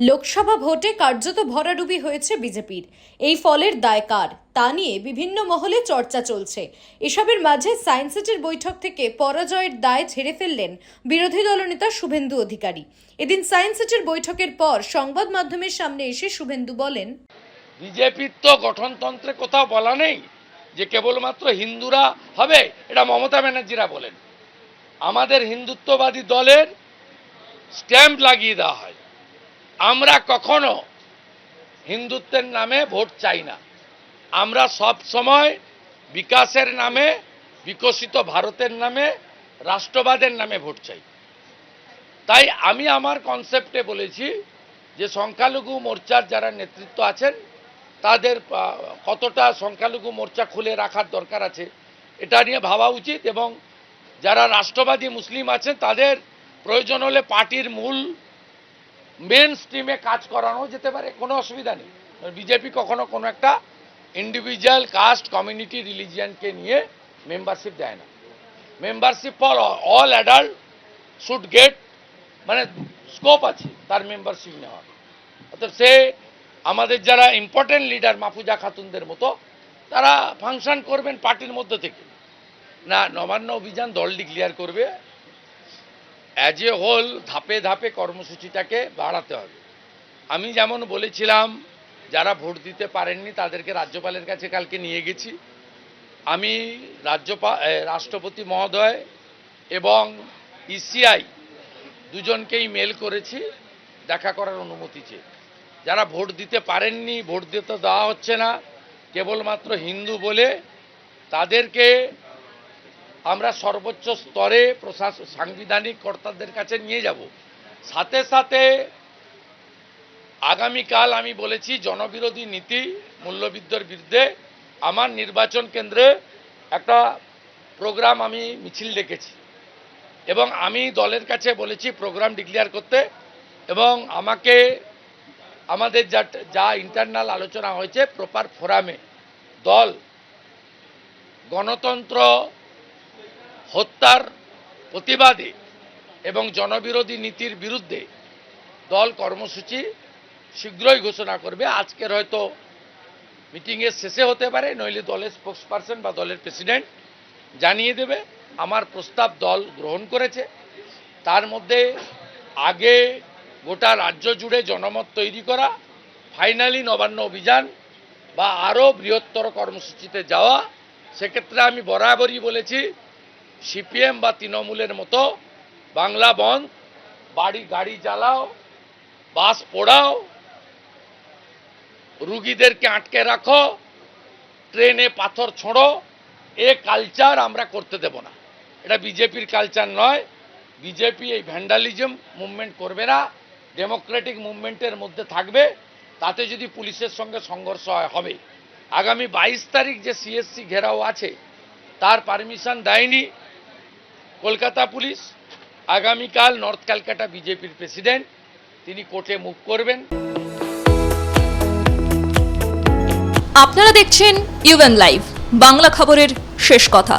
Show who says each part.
Speaker 1: লোকসভা ভোটে কার্যত ভরাডুবি হয়েছে বিজেপির। এই ফলের দায় কার? তা নিয়ে বিভিন্ন মহলে চর্চা চলছে। এসবের মাঝে সায়েন্স সিটির বৈঠক থেকে পরাজয়ের দায় ঝেড়ে ফেললেন বিরোধী দলনেতা শুভেন্দু অধিকারী। এদিন সায়েন্স সিটির বৈঠকের পর সংবাদ মাধ্যমের সামনে এসে শুভেন্দু বলেন
Speaker 2: বিজেপির তো গঠনতন্ত্রে কোথাও বলা নেই যে কেবলমাত্র হিন্দুরা হবে, এটা মমতা ব্যানার্জিরা বলেন। আমাদের হিন্দুত্ববাদী দলের স্ট্যাম্প লাগিয়ে দেওয়া হয়। আমরা কখনো হিন্দুত্বের নামে ভোট চাই না। আমরা সব সময় বিকাশের নামে, বিকশিত ভারতের নামে, রাষ্ট্রবাদের নামে ভোট চাই। তাই আমি আমার কনসেপ্টে বলেছি যে সংখ্যালঘু মোর্চার যারা নেতৃত্ব আছেন, তাদের কতটা সংখ্যালঘু মোর্চা খুলে রাখার দরকার আছে, এটা নিয়ে ভাবা উচিত এবং যারা রাষ্ট্রবাদী মুসলিম আছেন, তাদের প্রয়োজন হলে পার্টির মূল মেন স্ট্রিমে কাজ করানো যেতে পারে, কোনো অসুবিধা নেই। বিজেপি কখনো কোনো একটা ইন্ডিভিজুয়াল কাস্ট কমিউনিটি রিলিজিয়ানকে নিয়ে মেম্বারশিপ দেয় না। Membership for all adult should get মানে স্কোপ আছে তার মেম্বারশিপ নেওয়ার। অর্থাৎ সে, আমাদের যারা ইম্পর্টেন্ট লিডার মাফুজা খাতুনদের মতো, তারা ফাংশন করবেন পার্টির মধ্যে থেকে। না, নবান্ন অভিযান দল ডিক্লিয়ার করবে অ্যাজ এ হোল ধাপে ধাপে কর্মসূচিটাকে বাড়াতে হবে। আমি যেমন বলেছিলাম, যারা ভোট দিতে পারেননি তাদেরকে রাজ্যপালের কাছে কালকে নিয়ে গেছি। আমি রাজ্যপাল রাষ্ট্রপতি মহোদয় এবং ইসিআই দুজনকেই মেল করেছি, দেখা করার অনুমতি চেয়ে। যারা ভোট দিতে পারেননি, ভোট দিতে দেওয়া হচ্ছে না, কেবলমাত্র হিন্দু বলে তাদেরকে আমরা সর্বোচ্চ স্তরে প্রশাসন সাংবিধানিক কর্তাদের কাছে নিয়ে যাব। সাথে সাথে আগামীকাল আমি বলেছি জনবিরোধী নীতি মূল্যবিদ্যার বিরুদ্ধে আমার নির্বাচন কেন্দ্রে একটা প্রোগ্রাম আমি মিছিল ডেকেছি এবং আমি দলের কাছে বলেছি প্রোগ্রাম ডিক্লেয়ার করতে এবং আমাকে আমাদের যা যা ইন্টারনাল আলোচনা হয়েছে প্রপার ফোরামে দল, গণতন্ত্র হত্যার প্রতিবাদে এবং জনবিরোধী নীতির বিরুদ্ধে দল কর্মসূচি শীঘ্রই ঘোষণা করবে। আজকের হয়তো মিটিংয়ের শেষে হতে পারে, নইলে দলের স্পোক্স পারসন বা দলের প্রেসিডেন্ট জানিয়ে দেবে। আমার প্রস্তাব দল গ্রহণ করেছে। তার মধ্যে আগে গোটা রাজ্য জুড়ে জনমত তৈরি করা ফাইনালি নবান্ন অভিযান বা আরও বৃহত্তর কর্মসূচিতে যাওয়া, সেক্ষেত্রে আমি বরাবরই বলেছি সিপিএম বা তৃণমূলের মতো বাংলা বন্ধ, বাড়ি গাড়ি জ্বালাও, বাস পোড়াও, রুগীদেরকে আটকে রাখো, ট্রেনে পাথর ছোঁড়ো, এ কালচার আমরা করতে দেব না। এটা বিজেপির কালচার নয়। বিজেপি এই ভ্যান্ডালিজম মুভমেন্ট করবে না ডেমোক্রেটিক মুভমেন্টের মধ্যে থাকবে, তাতে যদি পুলিশের সঙ্গে সংঘর্ষ হয়, হবে। আগামী বাইশ তারিখ যে সিএসসি ঘেরাও আছে, তার পারমিশন দেয়নি কলকাতা পুলিশ, আগামীকাল নর্থ ক্যালকাটা বিজেপির প্রেসিডেন্ট, তিনি কোর্টে মুভ করবেন।
Speaker 3: আপনারা দেখছেন ইউএন লাইভ বাংলা খবরের শেষ কথা।